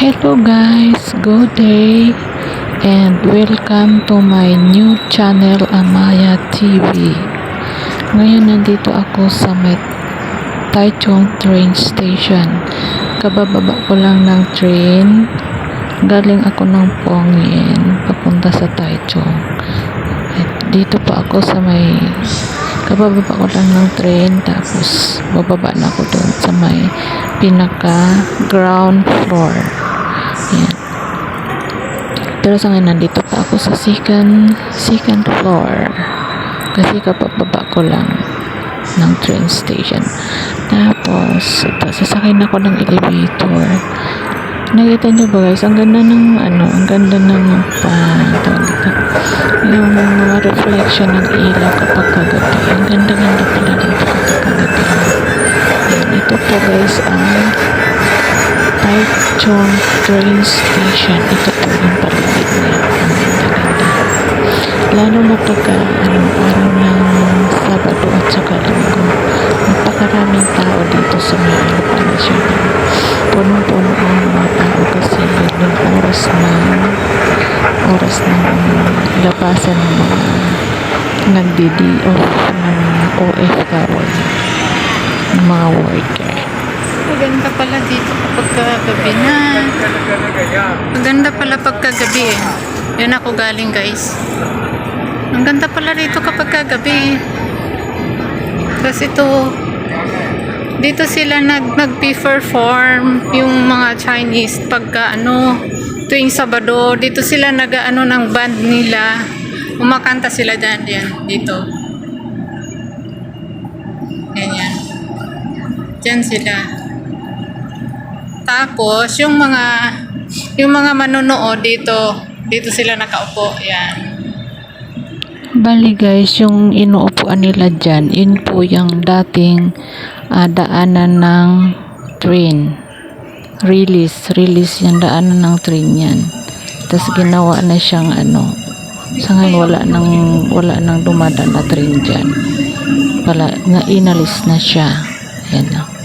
Hello guys, good day and welcome to my new channel Amaya TV. Ngayon nandito ako sa may Taichung train station. Kabababa ko lang ng train. Galing ako ng Pongyin papunta sa Taichung. At dito pa ako sa may kabababa ko lang ng train tapos bababa na ako doon sa may pinaka ground floor. Yan. Pero sa ngayon, nandito pa ako sa second, second floor. Kasi kapababa ko lang ng train station. Tapos, na ako ng elevator. Nakita nyo ba guys? Ang ganda ng, ano, ang ganda ng pa, tawag dito, yung mga reflection ng ilaw kapag kagabi. Ang ganda-ganda pala dito kapag kagabi. Yan, ito po guys ang Taichung train station. Ito po yung paligid niya. Ang ganda-ganda. Lalo na pagka ano, araw ng Sabado at saka Linggo. Napakaraming tao dito sa may ano pala siya. Punong-puno ang mga tao kasi yun yung oras ng oras ng labasan ng mga nagdi off ng OFW mga worker. Maganda pala dito kapag gabi na. Maganda pala pagkagabi eh. Yan ako galing guys. Ang ganda pala rito kapag gabi. Kasi ito, dito sila nag, nag-perform yung mga Chinese pagka ano, tuwing Sabado. Dito sila nag ano ng band nila. Umakanta sila dyan, yan, dito. Yan yan. Diyan sila. Tapos, yung mga yung mga manonood dito, dito sila nakaupo. Yan. Bali guys, yung inuupuan nila dyan, yun po yung dating ah, daanan ng train. Release, release yung daanan ng train yan. Tapos ginawa na siyang ano, sa ngayon wala nang, wala nang dumadaan na train dyan. Pala, na inalis na siya. Yan na.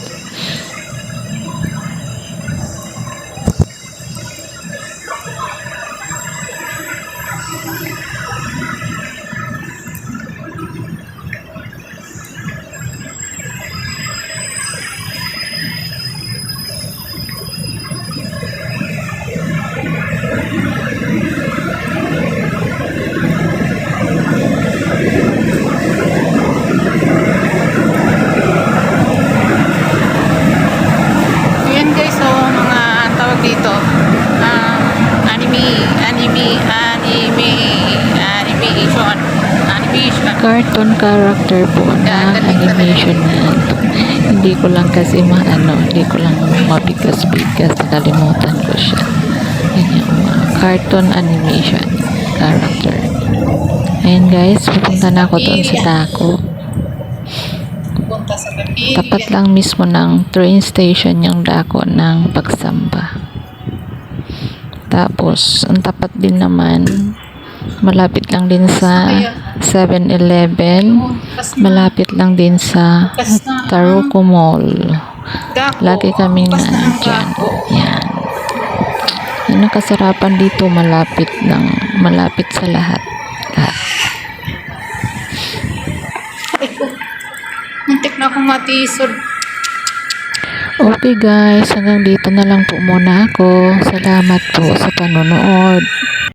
Cartoon character po na animation na ito. Hindi ko lang kasi maano, hindi ko lang mabigas-bigas. Nakalimutan ko siya. Yan yung mga cartoon animation character. Ayan guys, pupunta na ako doon sa Taco. Tapat lang mismo ng train station yung dako ng pagsamba. Tapos, ang tapat din naman, malapit lang din sa 7-Eleven. Malapit lang din sa Taruco Mall. Lagi kaming Bukas na ang nandyan. gako. Yan. Yan ang kasarapan dito, malapit lang, malapit sa lahat. lahat. Muntik na akong matisod. Okay guys, hanggang dito na lang po muna ako. Salamat po sa panonood.